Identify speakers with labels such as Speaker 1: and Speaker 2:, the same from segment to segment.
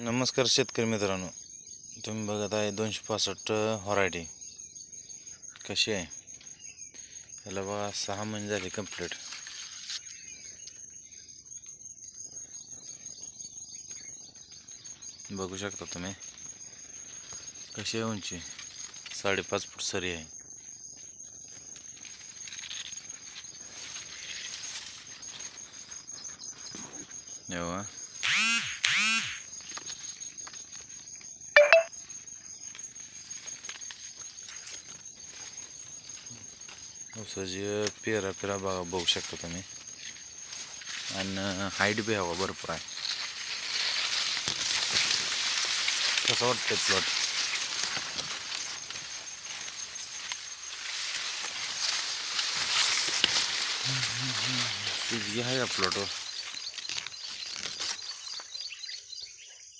Speaker 1: नमस्कार शेतकरी मित्रांनो. तुम्ही बघत आहे दोनशे पासष्ट व्हरायटी. कशी आहे? याला बघा सहा महिने झाले कंप्लीट बघू शकता तुम्ही. कशी आहे उंची? साडेपाच फूट सरी आहे. एवढा उसाची पेरा पेरा बघा बघू शकता तुम्ही आणि हाईट बी हवा भरपूर आहे कसं वाटतं प्लॉट तिथगी आहे या प्लॉटवर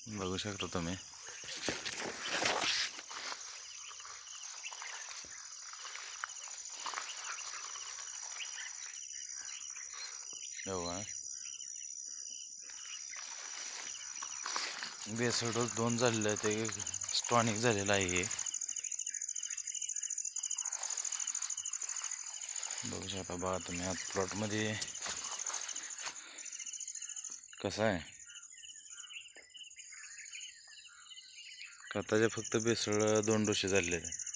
Speaker 1: बघू शकता तुम्ही हो, एवढा बेसळ डोस दोन झालेलं आहे ते स्टॉनिक झालेलं आहे हे. बघू शकता बघा तुम्ही आज प्लॉटमध्ये कसं आहे. खताचे फक्त बेसळ दोन डोसे झालेले आहेत.